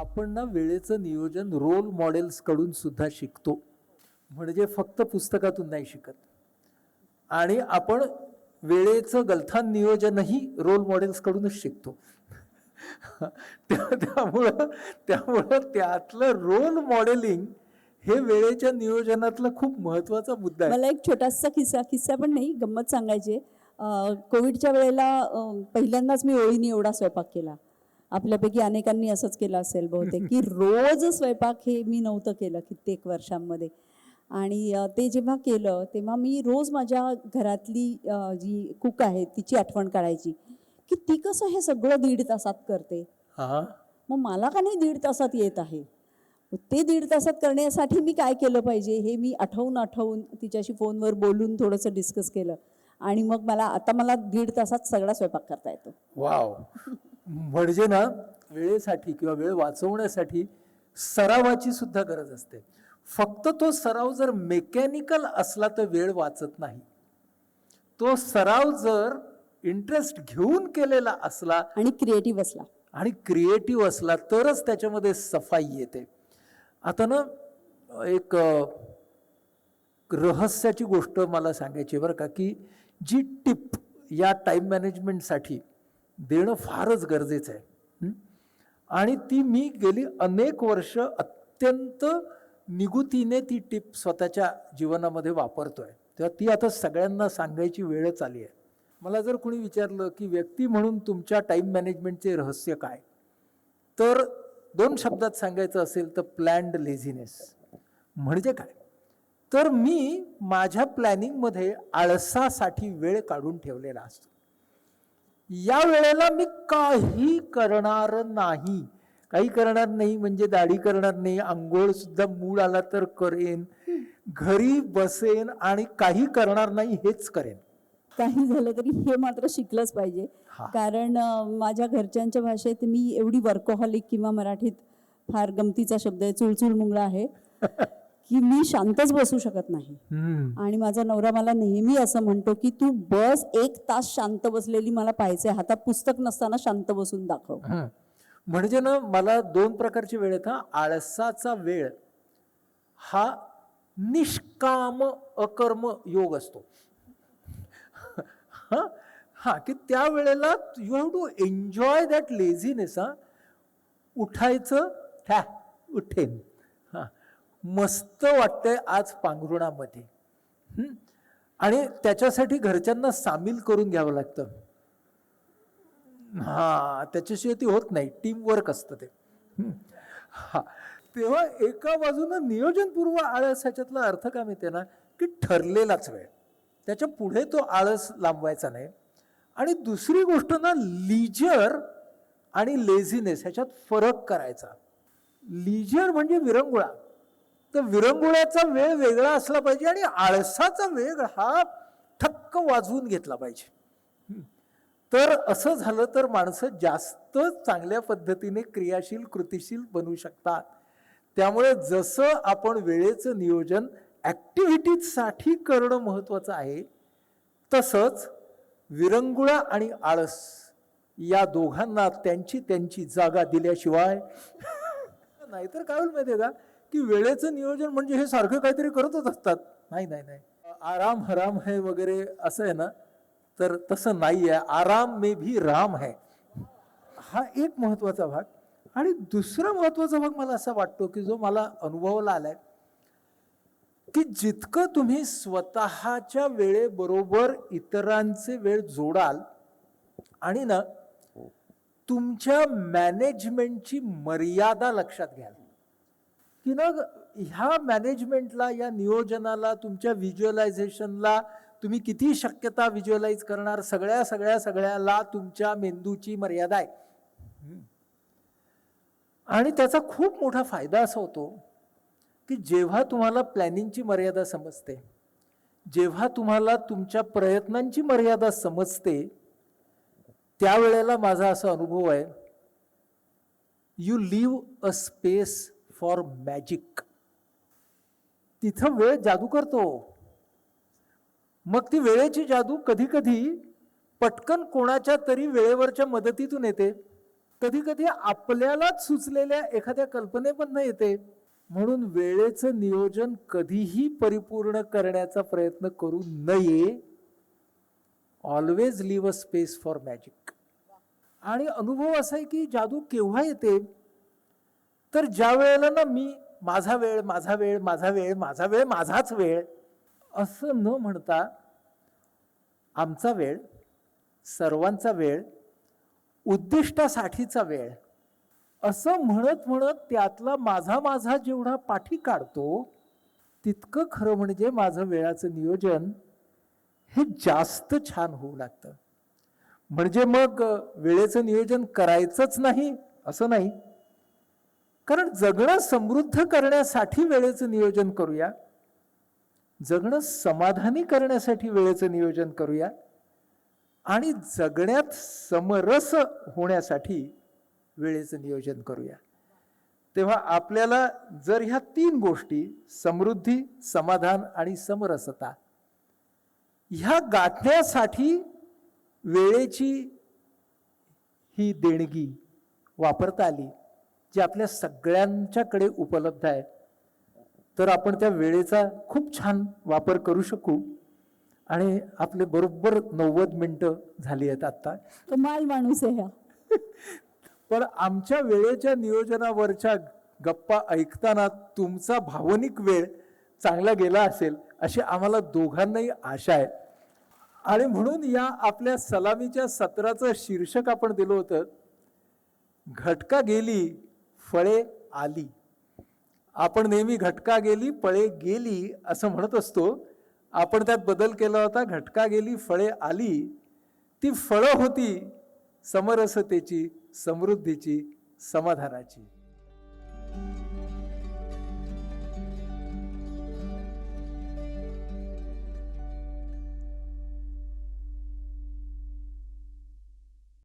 आपण ना वेळेचं नियोजन रोल मॉडेल्सकडून सुद्धा शिकतो. म्हणजे फक्त पुस्तकातून नाही शिकत. आणि आपण वेळेचं गलथान नियोजनही रोल मॉडेल्सकडूनच शिकतो. त्या- त्यामुळं त्यामुळं त्यातलं रोल मॉडेलिंग हे वेळेच्या नियोजनातला खूप महत्त्वाचा मुद्दा आहे. मला एक छोटासा किस्सा किस्सा पण नाही गंमत सांगायची कोविडच्या वेळेला पहिल्यांदाच मी ओळीने एवढा स्वयंपाक केला. आपल्यापैकी अनेकांनी असंच केलं असेल बहुतेक की रोज स्वयंपाक हे मी नव्हतं केलं कित्येक वर्षांमध्ये. आणि ते जेव्हा केलं तेव्हा मी रोज माझ्या घरातली जी कुक आहे तिची आठवण काढायची की ती कसं हे सगळं दीड तासात करते. हा मग मला का नाही दीड तासात येत आहे? ते दीड तासात करण्यासाठी मी काय केलं पाहिजे हे मी आठवून आठवून तिच्याशी फोनवर बोलून थोडंसं डिस्कस केलं. आणि मग मला आता मला दीड तासात सगळा स्वयंपाक करता येतो. वाव. म्हणजे ना वेळेसाठी किंवा वेळ वाचवण्यासाठी सरावाची सुद्धा गरज असते. फक्त तो सराव जर मेकॅनिकल असला तर वेळ वाचत नाही. तो सराव जर इंटरेस्ट घेऊन केलेला असला आणि क्रिएटिव्ह असला. आणि क्रिएटिव्ह असला तरच त्याच्यामध्ये सफाई येते. आता ना एक रहस्याची गोष्ट मला सांगायची बरं का की जी टिप या टाईम मॅनेजमेंटसाठी देणं फारच गरजेचं आहे. आणि ती मी गेली अनेक वर्ष अत्यंत निगुतीने ती टिप स्वतःच्या जीवनामध्ये वापरतो आहे तेव्हा ती आता सगळ्यांना सांगायची वेळच आली आहे. मला जर कोणी विचारलं की व्यक्ती म्हणून तुमच्या टाईम मॅनेजमेंटचे रहस्य काय? तर दोन शब्दात सांगायचं असेल तर प्लॅन्ड लेझिनेस म्हणजे काय? तर मी माझ्या प्लॅनिंगमध्ये आळसासाठी वेळ काढून ठेवलेला असतो. या वेळेला मी काही करणार नाही. काही करणार नाही म्हणजे दाढी करणार नाही. आंघोळ सुद्धा मूड आला तर करेन. घरी बसेन आणि काही करणार नाही हेच करेन. काही झालं तरी हे मात्र शिकलंच पाहिजे. कारण माझ्या घरच्यांच्या भाषेत मी एवढी वर्कोहॉलिक किंवा मराठीत फार गमतीचा शब्द आहे चुळचुळ मुंगळा आहे. की मी शांतच बसू शकत नाही. आणि माझा नवरा मला नेहमी असं म्हणतो की तू बस एक तास शांत बसलेली मला पाहिजे हातात पुस्तक नसताना शांत बसून दाखव. म्हणजे ना मला दोन प्रकारची वेळ हा. आळसाचा वेळ हा निष्काम अकर्म योग असतो. हा. हा की त्या वेळेला you have to enjoy that laziness हा. उठायचं ठ्या उठेन. मस्त वाटतंय आज पांघरुणामध्ये. आणि त्याच्यासाठी घरच्यांना सामील करून घ्यावं लागतं. हा त्याच्याशिवाय ती होत नाही. टीम वर्क असतं ते. हा? तेव्हा एका बाजूनं नियोजनपूर्व आळस ह्याच्यातला अर्थ काय माहिती ना? की ठरलेलाच वेळ. त्याच्या पुढे तो आळस लांबवायचा नाही. आणि दुसरी गोष्ट ना लिजर आणि लेझिनेस ह्याच्यात फरक करायचा. लिजर म्हणजे विरंगुळा. तर विरंगुळ्याचा वेळ वेगळा असला पाहिजे आणि आळसाचा वेग हा ठक्क वाजवून घेतला पाहिजे. तर असं झालं तर माणसं जास्त चांगल्या पद्धतीने क्रियाशील कृतिशील बनू शकतात. त्यामुळे जसं आपण वेळेचं नियोजन ॲक्टिव्हिटीजसाठी करणं महत्त्वाचं आहे तसंच विरंगुळा आणि आळस या दोघांना त्यांची त्यांची जागा दिल्याशिवाय नाहीतर काय होईल माहितीये का? की वेळेचं नियोजन म्हणजे हे सारखं काहीतरी करतच असतात. नाही नाही नाही. आराम हराम है वगैरे असं आहे ना तर तसं नाही आहे. आराम मे भी राम है. हा एक महत्त्वाचा भाग. आणि दुसरा महत्त्वाचा भाग मला असा वाटतो की जो मला अनुभवाला आलाय की जितकं तुम्ही स्वतःच्या वेळेबरोबर इतरांचे वेळ जोडाल आणि ना तुमच्या मॅनेजमेंटची मर्यादा लक्षात घ्याल. की ना ह्या मॅनेजमेंटला या नियोजनाला तुमच्या व्हिज्युअलायझेशनला तुम्ही किती शक्यता व्हिज्युअलाइज करणार? सगळ्या सगळ्या सगळ्याला तुमच्या मेंदूची मर्यादा आहे. आणि त्याचा खूप मोठा फायदा असा होतो की जेव्हा तुम्हाला प्लॅनिंगची मर्यादा समजते जेव्हा तुम्हाला तुमच्या प्रयत्नांची मर्यादा समजते त्यावेळेला माझा असा अनुभव आहे you live a space for magic. तिथं वेळ जादू करतो. मग ती वेळेची जादू कधी कधी पटकन कोणाच्या तरी वेळेवरच्या मदतीतून येते. कधी कधी आपल्यालाच सुचलेल्या एखाद्या कल्पनेमधनं येते. म्हणून वेळेचं नियोजन कधीही परिपूर्ण करण्याचा प्रयत्न करू नये. Always live a space for magic आणि अनुभव असा आहे की जादू केव्हा येते? तर ज्या वेळेला ना मी माझा वेळ माझा वेळ माझा वेळ माझा वेळ माझाच वेळ असं न म्हणता आमचा वेळ सर्वांचा वेळ उद्दिष्टासाठीचा वेळ असं म्हणत म्हणत त्यातला माझा माझा जेवढा पाठी काढतो तितकं खरं म्हणजे माझं वेळाचं नियोजन हे जास्त छान होऊ लागतं. म्हणजे मग वेळेचं नियोजन करायचंच नाही असं नाही. कारण जगणं समृद्ध करण्यासाठी वेळेचं नियोजन करूया. जगणं समाधानी करण्यासाठी वेळेचं नियोजन करूया. आणि जगण्यात समरस होण्यासाठी वेळेचं नियोजन करूया. तेव्हा आपल्याला जर ह्या तीन गोष्टी समृद्धी समाधान आणि समरसता ह्या गाठण्यासाठी वेळेची ही देणगी वापरता आली जी आपल्या सगळ्यांच्याकडे उपलब्ध आहे तर आपण त्या वेळेचा खूप छान वापर करू शकू. आणि आपले बरोबर नव्वद मिनटं झाली आहेत आत्ता. कमाल माणूस आहे पण आमच्या वेळेच्या नियोजनावरच्या गप्पा ऐकताना तुमचा भावनिक वेळ चांगला गेला असेल अशी आम्हाला दोघांनाही आशा आहे. आणि म्हणून या आपल्या सलामीच्या सत्राचं शीर्षक आपण दिलं होतं घटका गेली फळे आली. आपण नेहमी घटका गेली फळे गेली असं म्हणत असतो. आपण त्यात बदल केला होता घटका गेली फळे आली. ती फळं होती समरसतेची समृद्धीची समाधानाची.